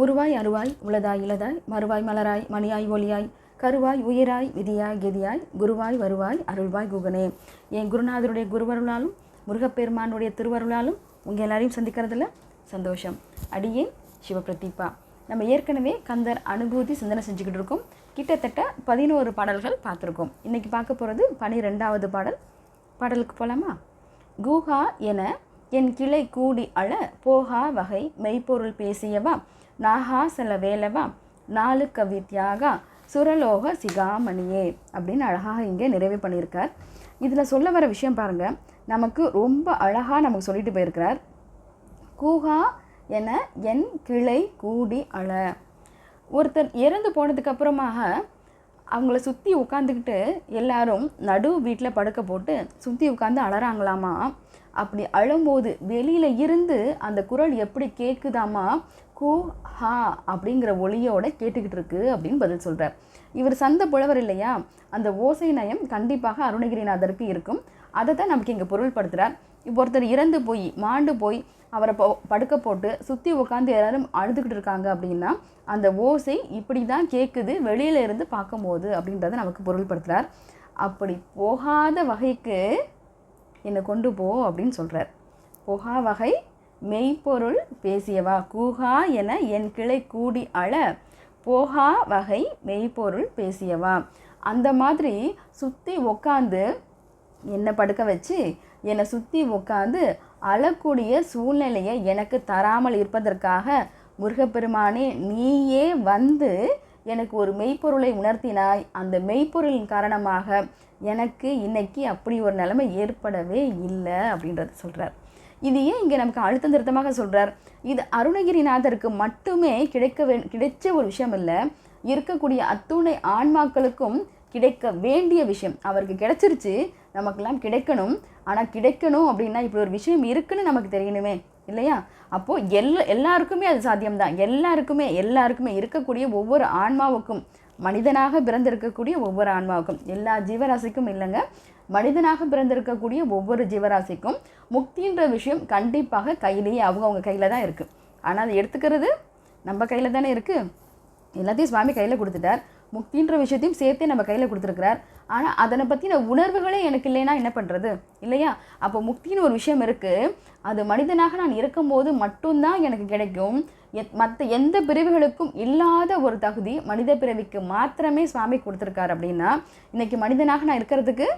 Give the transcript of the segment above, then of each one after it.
உருவாய் அருவாய் உளதாய் இளதாய் மறுவாய் மலராய் மணியாய் ஒளியாய் கருவாய் உயிராய் விதியாய் கெதியாய் குருவாய் வருவாய் அருள்வாய் குகனே. என் குருநாதருடைய குருவருளாலும் முருகப்பெருமானுடைய திருவருளாலும் உங்கள் எல்லாரையும் சந்திக்கிறதுல சந்தோஷம். அடியேன் சிவபிரதீபா. நம்ம ஏற்கனவே கந்தர் அனுபூதி சிந்தனை செஞ்சுக்கிட்டு இருக்கோம். கிட்டத்தட்ட பதினோரு பாடல்கள் பார்த்துருக்கோம். இன்றைக்கி பார்க்க போகிறது பனிரெண்டாவது பாடல். பாடலுக்கு போகலாமா குஹா என என் கிளை கூடி அழ போகா வகை மெய்ப்பொருள் பேசியவா? நாகாசல வேலவா? நாலு கவித்யாகா சுரலோக சிகாமணியே அப்படின்னு அழகாக இங்கே நிறைவு பண்ணியிருக்கார். இதில் சொல்ல வர விஷயம் பாருங்கள் நமக்கு ரொம்ப அழகாக நமக்கு சொல்லிட்டு போயிருக்கிறார். கூஹா என என் கிளை கூடி அழ. ஒருத்தர் இறந்து போனதுக்கு அப்புறமாக அவங்கள சுற்றி உட்காந்துக்கிட்டு எல்லாரும் நடு வீட்டில் படுக்க போட்டு சுற்றி உட்காந்து அழறாங்களாமா அப்படி அழும்போது வெளியில் இருந்து அந்த குரல் எப்படி கேட்குதாமா கூ ஹா அப்படிங்கிற ஒளியோட கேட்டுக்கிட்டு இருக்கு அப்படின்னு பதில் சொல்கிறார் இவர் சந்த புலவர் இல்லையா? அந்த ஓசை நயம் கண்டிப்பாக அருணகிரிநாதருக்கு இருக்கும். அதை தான் நமக்கு இங்கே பொருள்படுத்துகிறார் ஒருத்தர் இறந்து போய் மாண்டு போய் அவரை படுக்க போட்டு சுற்றி உட்காந்து எல்லாரும் அழுதுகிட்டு இருக்காங்க அப்படின்னா அந்த ஓசை இப்படி தான் கேட்குது வெளியில இருந்து பார்க்கும்போது அப்படின்றத நமக்கு பொருள்படுத்துகிறார் அப்படி போகாத வகைக்கு என்னை கொண்டு போ அப்படின்னு சொல்கிறார் போகா வகை மெய்ப்பொருள் பேசியவா? கூகா என என் கிளை கூடி அழ போகா வகை மெய்ப்பொருள் பேசியவா? அந்த மாதிரி சுற்றி உக்காந்து என்னை படுக்க வச்சு என்னை சுற்றி உட்காந்து அழக்கூடிய சூழ்நிலையை எனக்கு தராமல் இருப்பதற்காக முருகப்பெருமானே நீயே வந்து எனக்கு ஒரு மெய்ப்பொருளை உணர்த்தினாய். அந்த மெய்ப்பொருளின் காரணமாக எனக்கு இன்னைக்கு அப்படி ஒரு நிலைமை ஏற்படவே இல்லை அப்படின்றத சொல்கிறார் இது ஏன் இங்கே நமக்கு அழுத்தம் திருத்தமாக சொல்கிறார் இது அருணகிரிநாதருக்கு மட்டுமே கிடைக்க வே கிடைச்ச ஒரு விஷயம் இல்லை. இருக்கக்கூடிய அத்துணை ஆன்மாக்களுக்கும் கிடைக்க வேண்டிய விஷயம். அவருக்கு கிடைச்சிருச்சு நமக்கெல்லாம் கிடைக்கணும். ஆனால் கிடைக்கணும் அப்படின்னா இப்படி ஒரு விஷயம் இருக்குன்னு நமக்கு தெரியணுமே இல்லையா? அப்போது எல்லா எல்லாருக்குமே அது சாத்தியம்தான். எல்லாருக்குமே எல்லாருக்குமே இருக்கக்கூடிய ஒவ்வொரு ஆன்மாவுக்கும் மனிதனாக பிறந்திருக்கக்கூடிய ஒவ்வொரு ஆன்மாவுக்கும். எல்லா ஜீவராசிக்கும் இல்லைங்க. மனிதனாக பிறந்திருக்கக்கூடிய ஒவ்வொரு ஜீவராசிக்கும் முக்தின்ற விஷயம் கண்டிப்பாக கையிலேயே அவங்கவுங்க கையில் தான் இருக்குது ஆனால் அதை எடுத்துக்கிறது நம்ம கையில் தானே இருக்குது எல்லாத்தையும் சுவாமி கையில் கொடுத்துட்டார். முக்தின்ற விஷயத்தையும் சேர்த்தே நம்ம கையில் கொடுத்துருக்கிறார். ஆனால் அதனை பற்றின உணர்வுகளே எனக்கு இல்லைன்னா என்ன பண்ணுறது இல்லையா? அப்போ முக்தின்னு ஒரு விஷயம் இருக்குது அது மனிதனாக நான் இருக்கும்போது மட்டும்தான் எனக்கு கிடைக்கும். எத் மற்ற எந்த பிரிவுகளுக்கும் இல்லாத ஒரு தகுதி மனித பிறவிக்கு மாத்திரமே சுவாமி கொடுத்துருக்காரு அப்படின்னா இன்றைக்கி மனிதனாக நான் இருக்கிறதுக்கு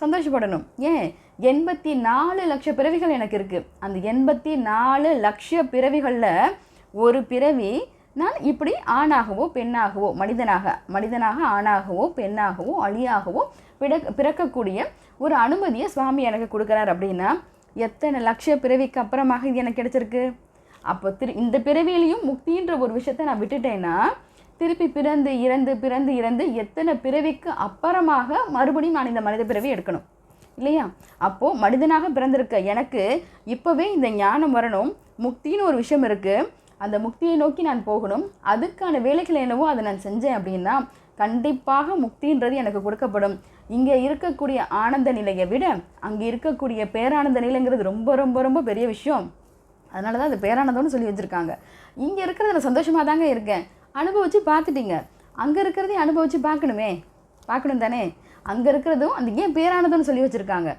சந்தோஷப்படணும். ஏன்? எண்பத்தி நாலு லட்ச பிறவிகள் எனக்கு இருக்குது அந்த எண்பத்தி நாலு லட்ச பிறவிகளில் ஒரு பிறவி நான் இப்படி ஆணாகவோ பெண்ணாகவோ மனிதனாக மனிதனாக ஆணாகவோ பெண்ணாகவோ அழியாகவோ பிட பிறக்கக்கூடிய ஒரு அனுமதியை சுவாமி எனக்கு கொடுக்குறார் அப்படின்னா எத்தனை லட்ச பிறவிக்கு அப்புறமாக இது எனக்கு கிடைச்சிருக்கு? அப்போ திரு இந்த பிறவியிலையும் முக்தின்ற ஒரு விஷயத்த நான் விட்டுட்டேன்னா திருப்பி பிறந்து இறந்து பிறந்து இறந்து எத்தனை பிறவிக்கு அப்புறமாக மறுபடியும் நான் இந்த மனித பிறவி எடுக்கணும்? இல்லையா? அப்போது மனிதனாக பிறந்திருக்க எனக்கு இப்போவே இந்த ஞானம் வரணும். முக்தின்னு ஒரு விஷயம் இருக்குது அந்த முக்தியை நோக்கி நான் போகணும். அதுக்கான வேலைகள் என்னவோ அதை நான் செஞ்சேன் அப்படின்னா கண்டிப்பாக முக்தின்றது எனக்கு கொடுக்கப்படும். இங்கே இருக்கக்கூடிய ஆனந்த நிலையை விட அங்கே இருக்கக்கூடிய பேரானந்த நிலைங்கிறது ரொம்ப ரொம்ப ரொம்ப பெரிய விஷயம். அதனால தான் அது பேரானந்தம்னு சொல்லி வச்சுருக்காங்க. இங்கே இருக்கிறது நான் சந்தோஷமாக தாங்க இருக்கேன். அனுபவித்து பார்த்துட்டீங்க. அங்கே இருக்கிறதையும் அனுபவித்து பார்க்கணுமே. பார்க்கணும் தானே. அங்கே இருக்கிறதும் அந்த ஏன் பேரானதம்னு சொல்லி வச்சுருக்காங்க.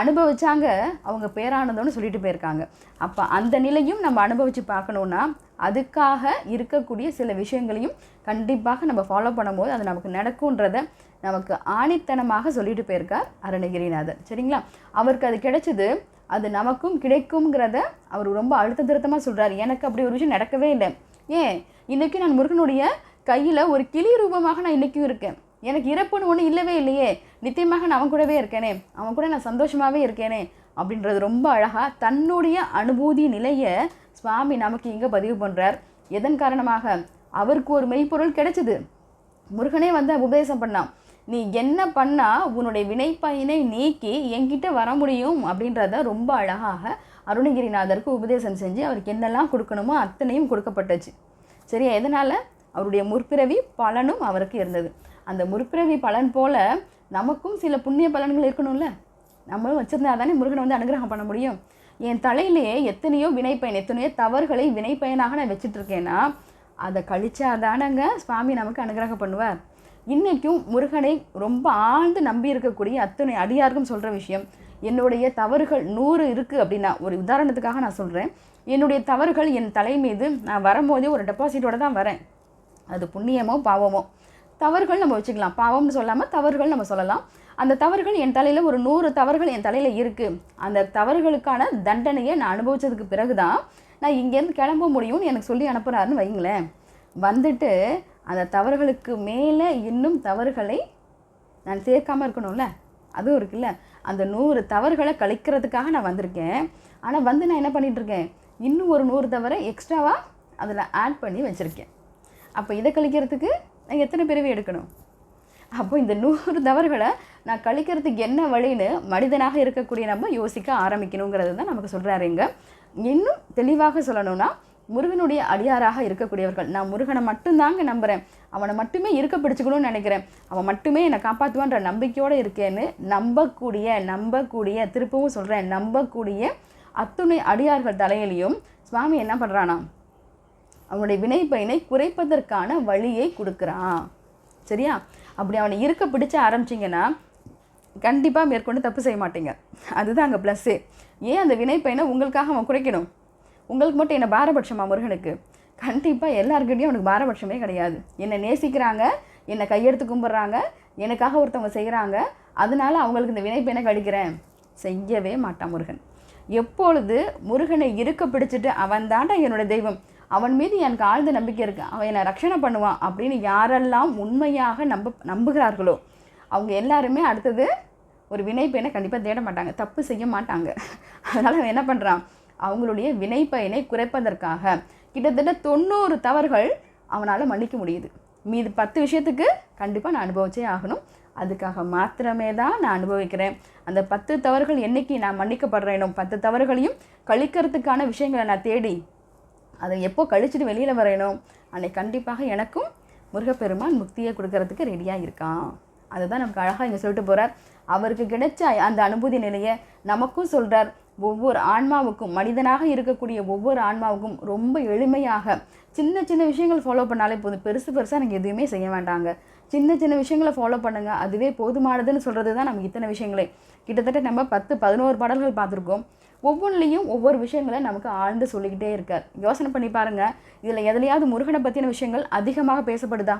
அனுபவித்தாங்க அவங்க பேரானந்தம்னு சொல்லிட்டு போயிருக்காங்க. அப்போ அந்த நிலையும் நம்ம அனுபவித்து பார்க்கணுன்னா அதுக்காக இருக்கக்கூடிய சில விஷயங்களையும் கண்டிப்பாக நம்ம ஃபாலோ பண்ணும்போது அது நமக்கு நடக்கும்ன்றத நமக்கு ஆணித்தனமாக சொல்லிட்டு போயிருக்கார் அருணகிரிநாதர். சரிங்களா? அவருக்கு அது கிடைச்சது அது நமக்கும் கிடைக்குங்கிறத அவர் ரொம்ப அழுத்த திருத்தமாக சொல்கிறார் எனக்கு அப்படி ஒரு விஷயம் நடக்கவே இல்லை. ஏன்? இன்றைக்கி நான் முருகனுடைய கையில் ஒரு கிளி ரூபமாக நான் இன்றைக்கும் இருக்கேன். எனக்கு இறப்புன்னு ஒன்று இல்லவே இல்லையே. நித்தியமாக நான் அவன் கூடவே இருக்கேனே அவன் கூட நான் சந்தோஷமாகவே இருக்கேனே அப்படின்றது ரொம்ப அழகாக தன்னுடைய அனுபூதி நிலையை சுவாமி நமக்கு இங்கே பதிவு பண்ணுறார் எதன் காரணமாக? அவருக்கு ஒரு மெய்ப்பொருள் கிடைச்சிது. முருகனே வந்து உபதேசம் பண்ணான். நீ என்ன பண்ணால் உன்னுடைய வினைப்பயனை நீக்கி என்கிட்ட வர முடியும் அப்படின்றத ரொம்ப அழகாக அருணகிரிநாதருக்கு உபதேசம் செஞ்சு அவருக்கு என்னெல்லாம் கொடுக்கணுமோ அத்தனையும் கொடுக்கப்பட்டுச்சு. சரியா? எதனால்? அவருடைய முற்பிறவி பலனும் அவருக்கு இருந்தது. அந்த முற்பிறவி பலன் போல் நமக்கும் சில புண்ணிய பலன்கள் இருக்கணும்ல. நம்மளும் வச்சுருந்தா தானே முருகனை வந்து அனுகிரகம் பண்ண முடியும். என் தலையிலேயே எத்தனையோ வினைப்பயன் எத்தனையோ தவறுகளை வினைப்பயனாக நான் வச்சுட்ருக்கேன்னா அதை அதை கழிச்சாதானங்க சுவாமி நமக்கு அனுகிரகம் பண்ணுவார். இன்றைக்கும் முருகனை ரொம்ப ஆழ்ந்து நம்பி இருக்கக்கூடிய அத்தனை அடியாருக்கும் சொல்கிற விஷயம் என்னுடைய தவறுகள் நூறு இருக்குது அப்படின்னா ஒரு உதாரணத்துக்காக நான் சொல்கிறேன் என்னுடைய தவறுகள் என் தலை மீது நான் வரும்போதே ஒரு டெபாசிட்டோடு தான் வரேன். அது புண்ணியமோ பாவமோ. தவறுகள் நம்ம வச்சுக்கலாம். பாவம்னு சொல்லாமல் தவறுகள் நம்ம சொல்லலாம். அந்த தவறுகள் என் தலையில் ஒரு நூறு தவறுகள் என் தலையில் இருக்குது அந்த தவறுகளுக்கான தண்டனையை நான் அனுபவிச்சதுக்கு பிறகு தான் நான் இங்கேருந்து கிளம்ப முடியும்னு எனக்கு சொல்லி அனுப்புகிறாருன்னு வைங்களேன் வந்துட்டு அந்த தவறுகளுக்கு மேலே இன்னும் தவறுகளை நான் சேர்க்காமல் இருக்கணும்ல? அதுவும் இருக்குல்ல. அந்த நூறு தவறுகளை கழிக்கிறதுக்காக நான் வந்திருக்கேன். ஆனால் வந்து நான் என்ன பண்ணிகிட்ருக்கேன் இன்னும் ஒரு நூறு தவறை எக்ஸ்ட்ராவாக அதில் ஆட் பண்ணி வச்சுருக்கேன். அப்போ இதை கழிக்கிறதுக்கு நான் எத்தனை பிறவி எடுக்கணும்? அப்போ இந்த நூறு தவறுகளை நான் கழிக்கிறதுக்கு என்ன வழின்னு மனிதனாக இருக்கக்கூடிய நம்ம யோசிக்க ஆரம்பிக்கணுங்கிறது தான் நமக்கு சொல்கிறாருங்க இன்னும் தெளிவாக சொல்லணும்னா முருகனுடைய அடியாராக இருக்கக்கூடியவர்கள். நான் முருகனை மட்டும்தாங்க நம்புகிறேன் அவனை மட்டுமே இருக்க பிடிச்சிக்கணும்னு நினைக்கிறேன். அவன் மட்டுமே என்னை காப்பாற்றுவான்ற நம்பிக்கையோடு இருக்கேன்னு நம்பக்கூடிய நம்பக்கூடிய திருப்பவும் சொல்கிறேன் நம்பக்கூடிய அத்துணை அடியார்கள் தலையிலையும் சுவாமி என்ன பண்ணுறானா அவனுடைய வினை பயனை குறைப்பதற்கான வழியை கொடுக்குறான். சரியா? அப்படி அவனை இருக்க பிடிச்ச ஆரம்பிச்சிங்கன்னா கண்டிப்பாக மேற்கொண்டு தப்பு செய்ய மாட்டீங்க. அதுதான் அங்கே ப்ளஸ்ஸு ஏன் அந்த வினை பயனை உங்களுக்காக அவன் குறைக்கணும்? உங்களுக்கு மட்டும் என்ன பாரபட்சமா முருகனுக்கு? கண்டிப்பாக எல்லாருக்கிட்டையும் அவனுக்கு பாரபட்சமே கிடையாது. என்னை நேசிக்கிறாங்க என்னை கையெடுத்து கும்பிட்றாங்க எனக்காக ஒருத்தவங்க செய்கிறாங்க அதனால அவங்களுக்கு இந்த வினை பயனை கழிக்கிறேன் செய்யவே மாட்டான் முருகன். எப்பொழுது முருகனை இருக்க பிடிச்சிட்டு அவன் தாண்டா என்னோட தெய்வம்? அவன் மீது எனக்கு ஆழ்ந்த நம்பிக்கை இருக்குது அவன் என்னை ரட்சணை பண்ணுவான் அப்படின்னு யாரெல்லாம் உண்மையாக நம்ப நம்புகிறார்களோ அவங்க எல்லாருமே அடுத்தது ஒரு வினை பயனை கண்டிப்பாக தேட மாட்டாங்க. தப்பு செய்ய மாட்டாங்க. அதனால் அவன் என்ன பண்ணுறான் அவங்களுடைய வினை பயனை குறைப்பதற்காக கிட்டத்தட்ட தொண்ணூறு தவறுகள் அவனால் மன்னிக்க முடியுது. மீது பத்து விஷயத்துக்கு கண்டிப்பாக நான் அனுபவிச்சே ஆகணும். அதுக்காக மாத்திரமே தான் நான் அனுபவிக்கிறேன். அந்த பத்து தவறுகள் என்னைக்கு நான் மன்னிக்கப்படுறேனோ பத்து தவறுகளையும் கழிக்கிறதுக்கான விஷயங்களை நான் தேடி அதை எப்போ கழிச்சிட்டு வெளியில் வரையணும் அன்னைக்கு கண்டிப்பாக எனக்கும் முருகப்பெருமான் முக்தியை கொடுக்கறதுக்கு ரெடியாக இருக்கான். அதுதான் நமக்கு அழகாக இங்கே சொல்லிட்டு போகிறார் அவருக்கு கிடைச்ச அந்த அனுபூதி நிலையை நமக்கும் சொல்கிறார் ஒவ்வொரு ஆன்மாவுக்கும் மனிதனாக இருக்கக்கூடிய ஒவ்வொரு ஆன்மாவுக்கும் ரொம்ப எளிமையாக சின்ன சின்ன விஷயங்கள் ஃபாலோ பண்ணாலே போதும். பெருசு பெருசாக எனக்கு எதுவுமே செய்ய வேண்டாங்க. சின்ன சின்ன விஷயங்களை ஃபாலோ பண்ணுங்கள் அதுவே போதுமானதுன்னு சொல்கிறது தான் நமக்கு இத்தனை விஷயங்களே. கிட்டத்தட்ட நம்ம பத்து பதினோரு பாடல்கள் பார்த்துருக்கோம். ஒவ்வொன்றிலையும் ஒவ்வொரு விஷயங்களை நமக்கு ஆழ்ந்து சொல்லிக்கிட்டே இருக்கார். யோசனை பண்ணி பாருங்கள் இதில் எதுலையாவது முருகனை பற்றின விஷயங்கள் அதிகமாக பேசப்படுதா?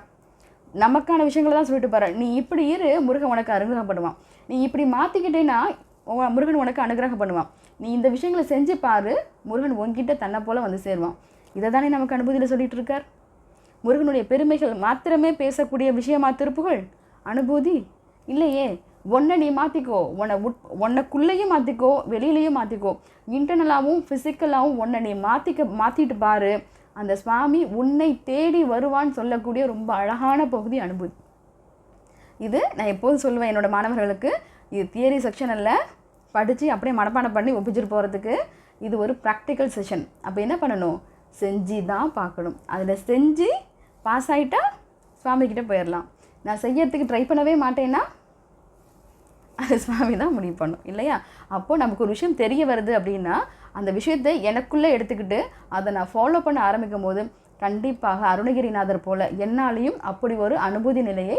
நமக்கான விஷயங்களை தான் சொல்லிட்டு பாரு நீ இப்படி இரு முருகன் உனக்கு அனுகிரகம் பண்ணுவான். நீ இப்படி மாற்றிக்கிட்டேன்னா முருகன் உனக்கு அனுகிரகம் பண்ணுவான். நீ இந்த விஷயங்களை செஞ்சு பாரு முருகன் உன்கிட்ட தன்னை போல் வந்து சேருவான். இதை தானே நமக்கு அனுபூதியில் சொல்லிகிட்டு இருக்கார்? முருகனுடைய பெருமைகள் மாத்திரமே பேசக்கூடிய விஷயமா திருப்புகள்? அனுபூதி? இல்லையே. ஒன்றை நீ மாற்றிக்கோ உன்னை உட் உன்னைக்குள்ளேயும் மாற்றிக்கோ வெளியிலையும் மாற்றிக்கோ இன்டர்னலாகவும் ஃபிசிக்கலாகவும் உன்னை நீ மாற்றிக்க மாற்றிட்டு பாரு. அந்த சுவாமி உன்னை தேடி வருவான்னு சொல்லக்கூடிய ரொம்ப அழகான பகுதி அனுபூதி இது நான் எப்போதும் சொல்லுவேன் என்னோட மாணவர்களுக்கு. இது தியரி செக்ஷன் படித்து அப்படியே மனப்பாடம் பண்ணி ஒப்பிச்சுட்டு போகிறதுக்கு இது ஒரு ப்ராக்டிக்கல் செஷன் அப்போ என்ன பண்ணணும்? செஞ்சு தான் பார்க்கணும். அதில் செஞ்சு பாஸ் ஆகிட்டா சுவாமிக்கிட்ட போயிடலாம் நான் செய்யறதுக்கு ட்ரை பண்ணவே மாட்டேன்னா சுவாமி தான் முடிவு பண்ணும் இல்லையா? அப்போது நமக்கு ஒரு விஷயம் தெரிய வருது அப்படின்னா அந்த விஷயத்தை எனக்குள்ளே எடுத்துக்கிட்டு அதை நான் ஃபாலோ பண்ண ஆரம்பிக்கும் போது கண்டிப்பாக அருணகிரிநாதர் போல என்னாலையும் அப்படி ஒரு அனுபூதி நிலையை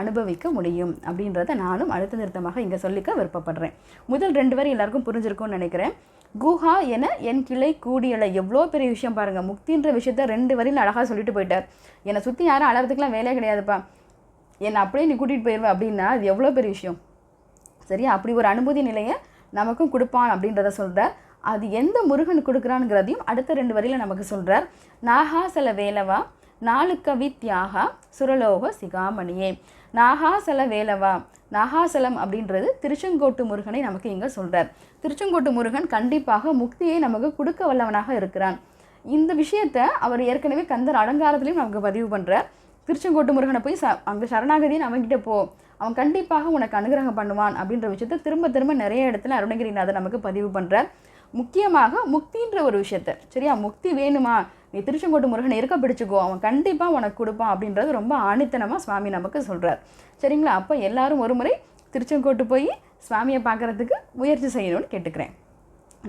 அனுபவிக்க முடியும் அப்படின்றத நானும் அழுத்த நிறுத்தமாக இங்கே சொல்லிக்க விருப்பப்படுறேன். முதல் ரெண்டு வரை எல்லாருக்கும் புரிஞ்சிருக்கும்னு நினைக்கிறேன். குஹா என என் கிளை கூடியலை எவ்வளோ பெரிய விஷயம் பாருங்கள் முக்தின்ற விஷயத்த ரெண்டு வரையில் அழகாக சொல்லிட்டு போயிட்டார். என்னை சுற்றி யாரும் அழகிறதுக்குலாம் வேலையே கிடையாதுப்பா. என்னை அப்படியே நீ கூட்டிகிட்டு போயிடுவேன் அப்படின்னா அது எவ்வளோ பெரிய விஷயம்? சரியா? அப்படி ஒரு அனுபூதி நிலையை நமக்கும் கொடுப்பான் அப்படின்றத சொல்கிறார் அது எந்த முருகன் கொடுக்குறான்ங்கிறதையும் அடுத்த ரெண்டு வரியில் நமக்கு சொல்கிறார் நாகாசல வேலவா நாளுக்கவி தியாகா சுரலோக சிகாமணியே. நாகாசல வேலவா நாகாசலம் அப்படின்றது திருச்செங்கோட்டு முருகனை நமக்கு இங்கே சொல்கிறார் திருச்செங்கோட்டு முருகன் கண்டிப்பாக முக்தியை நமக்கு கொடுக்க வல்லவனாக இருக்கிறான். இந்த விஷயத்தை அவர் ஏற்கனவே கந்தர் அலங்காரத்துலேயும் நமக்கு பதிவு பண்ணுறார் திருச்செங்கோட்டு முருகனை போய் ச அங்கே சரணாகதின்னு அவன்கிட்ட போ. அவன் கண்டிப்பாக உனக்கு அனுகிரகம் பண்ணுவான் அப்படின்ற விஷயத்த திரும்ப திரும்ப நிறைய இடத்துல அருணகிரிநாதர் நமக்கு பதிவு பண்ணுறார் முக்கியமாக முக்தின்ற ஒரு விஷயத்த. சரியா? முக்தி வேணுமா? நீ திருச்செங்கோட்டு முருகனை இருக்க பிடிச்சிக்கோ. அவன் கண்டிப்பாக உனக்கு கொடுப்பான் அப்படின்றது ரொம்ப ஆணித்தனமாக சுவாமி நமக்கு சொல்கிறார் சரிங்களா? அப்போ எல்லாரும் ஒரு முறை திருச்செங்கோட்டு போய் சுவாமியை பார்க்குறதுக்கு முயற்சி செய்யணும்னு கேட்டுக்கிறேன்.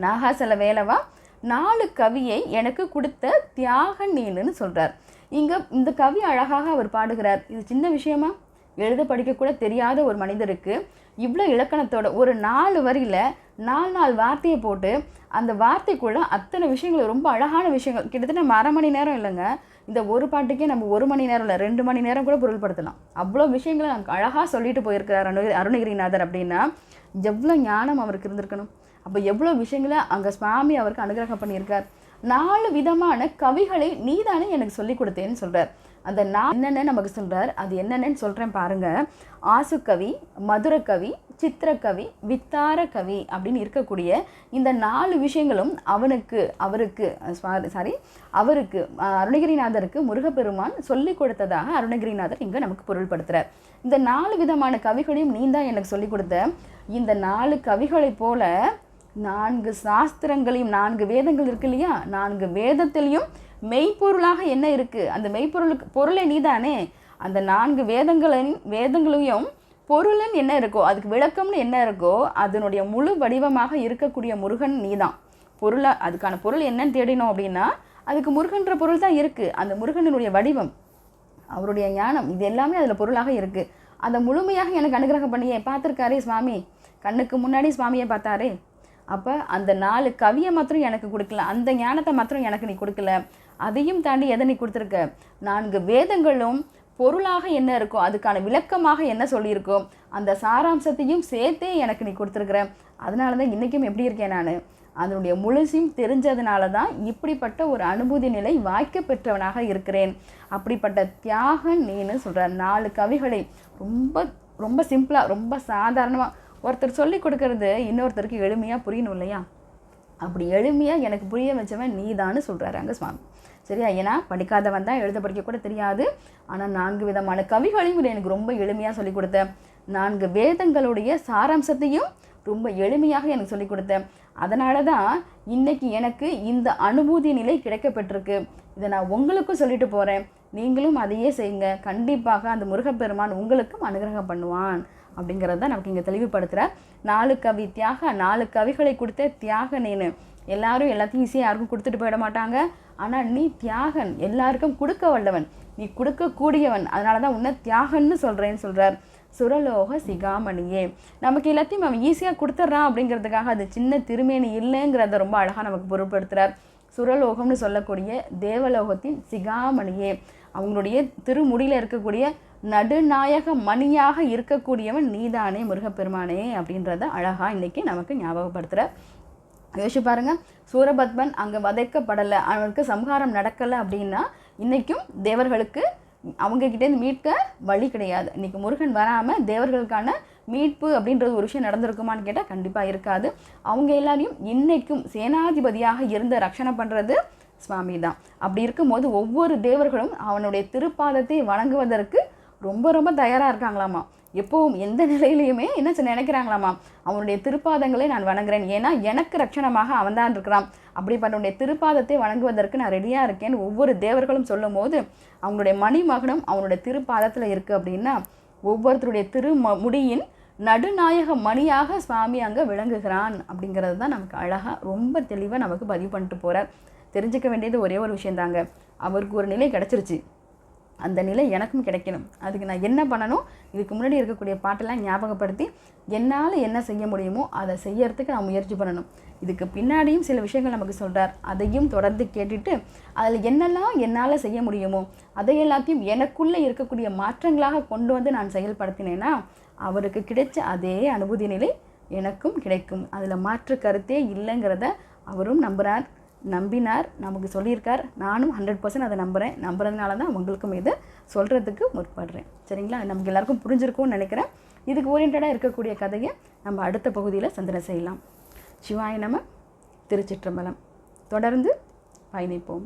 நாகாசல வேலவா நாலு கவியை எனக்கு கொடுத்த தியாக நீனுன்னு சொல்கிறார் இங்கே இந்த கவி அழகாக அவர் பாடுகிறார். இது சின்ன விஷயமா? எழுத படிக்கக்கூட தெரியாத ஒரு மனிதருக்கு இவ்வளோ இலக்கணத்தோட ஒரு நாலு வரியில் நாலு நாலு வார்த்தையை போட்டு அந்த வார்த்தைக்குள்ளே அத்தனை விஷயங்கள் ரொம்ப அழகான விஷயங்கள். கிட்டத்தட்ட நம்ம அரை மணி நேரம் இல்லைங்க. இந்த ஒரு பாட்டுக்கே நம்ம ஒரு மணி நேரம் இல்லை ரெண்டு மணி நேரம் கூட பொருள்படுத்தலாம். அவ்வளோ விஷயங்களை நமக்கு அழகாக சொல்லிட்டு போயிருக்கிறார் அருணகிரி அருணகிரிநாதர் அப்படின்னா எவ்வளோ ஞானம் அவருக்கு இருந்திருக்கணும். அப்போ எவ்வளோ விஷயங்களை அங்கே சுவாமி அவருக்கு அனுகிரகம் பண்ணியிருக்கார். நாலு விதமான கவிகளை நீதானே எனக்கு சொல்லி கொடுத்தேன்னு சொல்கிறார் அந்த நான் என்னென்ன நமக்கு சொல்கிறார் அது என்னென்னு சொல்கிறேன் பாருங்கள் ஆசுக்கவி மதுரக்கவி சித்திரக்கவி வித்தார கவி அப்படின்னு இருக்கக்கூடிய இந்த நாலு விஷயங்களும் அவனுக்கு அவருக்கு சாரி அவருக்கு அருணகிரிநாதருக்கு முருகப்பெருமான் சொல்லி கொடுத்ததாக அருணகிரிநாதர் இங்கே நமக்கு பொருள்படுத்துகிறார் இந்த நாலு விதமான கவிகளையும் நீ தான் எனக்கு சொல்லி கொடுத்த. இந்த நாலு கவிகளைப் போல நான்கு சாஸ்திரங்களையும் நான்கு வேதங்கள் இருக்கு இல்லையா? நான்கு வேதத்திலையும் மெய்ப்பொருளாக என்ன இருக்குது அந்த மெய்ப்பொருளுக்கு பொருளே நீதானே? அந்த நான்கு வேதங்களின் வேதங்களையும் பொருளன் என்ன இருக்கோ அதுக்கு விளக்கம்னு என்ன இருக்கோ அதனுடைய முழு வடிவமாக இருக்கக்கூடிய முருகன் நீதான். பொருளை அதுக்கான பொருள் என்னன்னு தேடினோம் அப்படின்னா அதுக்கு முருகன்ற பொருள் தான் இருக்குது அந்த முருகனுடைய வடிவம் அவருடைய ஞானம் இது எல்லாமே அதில் பொருளாக இருக்குது அதை முழுமையாக எனக்கு அனுகிரகம் பண்ணியே பார்த்துருக்காரே சுவாமி? கண்ணுக்கு முன்னாடி சுவாமியை பார்த்தாரே? அப்போ அந்த நாலு கவியை மாத்திரம் எனக்கு கொடுக்கல அந்த ஞானத்தை மாத்திரம் எனக்கு நீ கொடுக்கல. அதையும் தாண்டி எதை நீ கொடுத்துருக்க? நான்கு வேதங்களும் பொருளாக என்ன இருக்கோ அதுக்கான விளக்கமாக என்ன சொல்லியிருக்கோ அந்த சாராம்சத்தையும் சேர்த்தே எனக்கு நீ கொடுத்துருக்குற. அதனால தான் இன்றைக்கும் எப்படி இருக்கேன் நான்? அதனுடைய முழுசையும் தெரிஞ்சதுனால தான் இப்படிப்பட்ட ஒரு அனுபூதி நிலை வாய்க்க பெற்றவனாக இருக்கிறேன். அப்படிப்பட்ட தியாகன் நீன்னு சொல்கிற நாலு கவிகளை ரொம்ப ரொம்ப சிம்பிளாக ரொம்ப சாதாரணமாக ஒருத்தர் சொல்லி கொடுக்கறது இன்னொருத்தருக்கு எளிமையாக புரியணும் இல்லையா? அப்படி எளிமையாக எனக்கு புரிய வச்சவன் நீதான்னு சொல்கிறாரு அங்கே சுவாமி சரியா? ஏன்னா படிக்காதவன் தான் எழுத படிக்க கூட தெரியாது. ஆனால் நான்கு விதமான கவிகளையும் எனக்கு ரொம்ப எளிமையாக சொல்லிக் கொடுத்த. நான்கு வேதங்களுடைய சாராம்சத்தையும் ரொம்ப எளிமையாக எனக்கு சொல்லிக் கொடுத்த. அதனால தான் இன்னைக்கு எனக்கு இந்த அனுபூதி நிலை கிடைக்கப்பட்டிருக்கு. இதை நான் உங்களுக்கும் சொல்லிட்டு போகிறேன் நீங்களும் அதையே செய்யுங்க. கண்டிப்பாக அந்த முருகப்பெருமான் உங்களுக்கும் அனுகிரகம் பண்ணுவான். அப்படிங்கிறத நமக்கு இங்கே தெளிவுபடுத்துகிற நாலு கவி தியாக நாலு கவிகளை கொடுத்த தியாக நீனு. எல்லாரும் எல்லாத்தையும் ஈஸியாக யாருக்கும் கொடுத்துட்டு போயிட மாட்டாங்க. ஆனால் நீ தியாகன். எல்லாருக்கும் கொடுக்க வல்லவன். நீ கொடுக்கக்கூடியவன். அதனால தான் உன்னை தியாகன்னு சொல்கிறேன்னு சொல்கிறார் சுரலோக சிகாமணியே. நமக்கு எல்லாத்தையும் அவன் ஈஸியாக கொடுத்துட்றான் அப்படிங்கிறதுக்காக அது சின்ன திருமேனி இல்லைங்கிறத ரொம்ப அழகாக நமக்கு பொருட்படுத்துகிறார் சுரலோகம்னு சொல்லக்கூடிய தேவலோகத்தின் சிகாமணியே. அவங்களுடைய திருமுடியில் இருக்கக்கூடிய நடுநாயக மணியாக இருக்கக்கூடியவன் நீதானே முருகப்பெருமானே அப்படின்றத அழகாக இன்னைக்கு நமக்கு ஞாபகப்படுத்துகிற யோசிச்சு பாருங்கள் சூரபத்மன் அங்கே வதைக்கப்படலை அவனுக்கு சம்ஹாரம் நடக்கலை அப்படின்னா இன்றைக்கும் தேவர்களுக்கு அவங்க கிட்டேருந்து மீட்க வழி கிடையாது. இன்றைக்கி முருகன் வராமல் தேவர்களுக்கான மீட்பு அப்படின்றது ஒரு விஷயம் நடந்திருக்குமான்னு கேட்டால் கண்டிப்பாக இருக்காது. அவங்க எல்லாரையும் இன்றைக்கும் சேனாதிபதியாக இருந்த ரட்சணை பண்ணுறது சுவாமி தான் அப்படி இருக்கும்போது ஒவ்வொரு தேவர்களும் அவனுடைய திருப்பாதத்தை வணங்குவதற்கு ரொம்ப ரொம்ப தயாராக இருக்காங்களாமா? எப்பவும் எந்த நிலையிலையுமே என்ன நினைக்கிறாங்களாமா? அவனுடைய திருப்பாதங்களை நான் வணங்குறேன். ஏன்னா எனக்கு ரட்சணமாக அவன்தான் இருக்கிறான். அப்படிப்பட்டவனுடைய திருப்பாதத்தை வணங்குவதற்கு நான் ரெடியாக இருக்கேன்னு ஒவ்வொரு தேவர்களும் சொல்லும்போது அவங்களுடைய மணிமகனும் அவனுடைய திருப்பாதத்தில் இருக்குது அப்படின்னா ஒவ்வொருத்தருடைய திரு முடியின் நடுநாயக மணியாக சுவாமி அங்கே விளங்குகிறான் அப்படிங்கிறது தான் நமக்கு அழகாக ரொம்ப தெளிவாக நமக்கு பதிவு பண்ணிட்டு போகிறார் தெரிஞ்சுக்க வேண்டியது ஒரே ஒரு விஷயந்தாங்க. அவருக்கு ஒரு நிலை கிடச்சிருச்சு. அந்த நிலை எனக்கும் கிடைக்கணும். அதுக்கு நான் என்ன பண்ணணும்? இதுக்கு முன்னாடி இருக்கக்கூடிய பாட்டெல்லாம் ஞாபகப்படுத்தி என்னால் என்ன செய்ய முடியுமோ அதை செய்யறதுக்கு நான் முயற்சி பண்ணணும். இதுக்கு பின்னாடியும் சில விஷயங்கள் நமக்கு சொல்கிறார் அதையும் தொடர்ந்து கேட்டுட்டு அதில் என்னெல்லாம் என்னால் செய்ய முடியுமோ அதை எல்லாத்தையும் எனக்குள்ளே இருக்கக்கூடிய மாற்றங்களாக கொண்டு வந்து நான் செயல்படுத்தினேன்னா அவருக்கு கிடைச்ச அதே அனுபூதி நிலை எனக்கும் கிடைக்கும். அதில் மாற்று கருத்தே இல்லைங்கிறத அவரும் நம்புகிறார் நம்பினார் நமக்கு சொல்லியிருக்கார். நானும் ஹண்ட்ரட் பர்சன்ட் அதை நம்புகிறேன் நம்புறதுனால தான் உங்களுக்கும் இதை சொல்கிறதுக்கு முற்படுறேன். சரிங்களா? நமக்கு எல்லாருக்கும் புரிஞ்சிருக்கும்னு நினைக்கிறேன். இதுக்கு ஓரியன்டாக இருக்கக்கூடிய கதையை நம்ம அடுத்த பகுதியில் சந்தனை செய்யலாம். சிவாய நம திருச்சிற்றம்பலம். தொடர்ந்து பயணிப்போம்.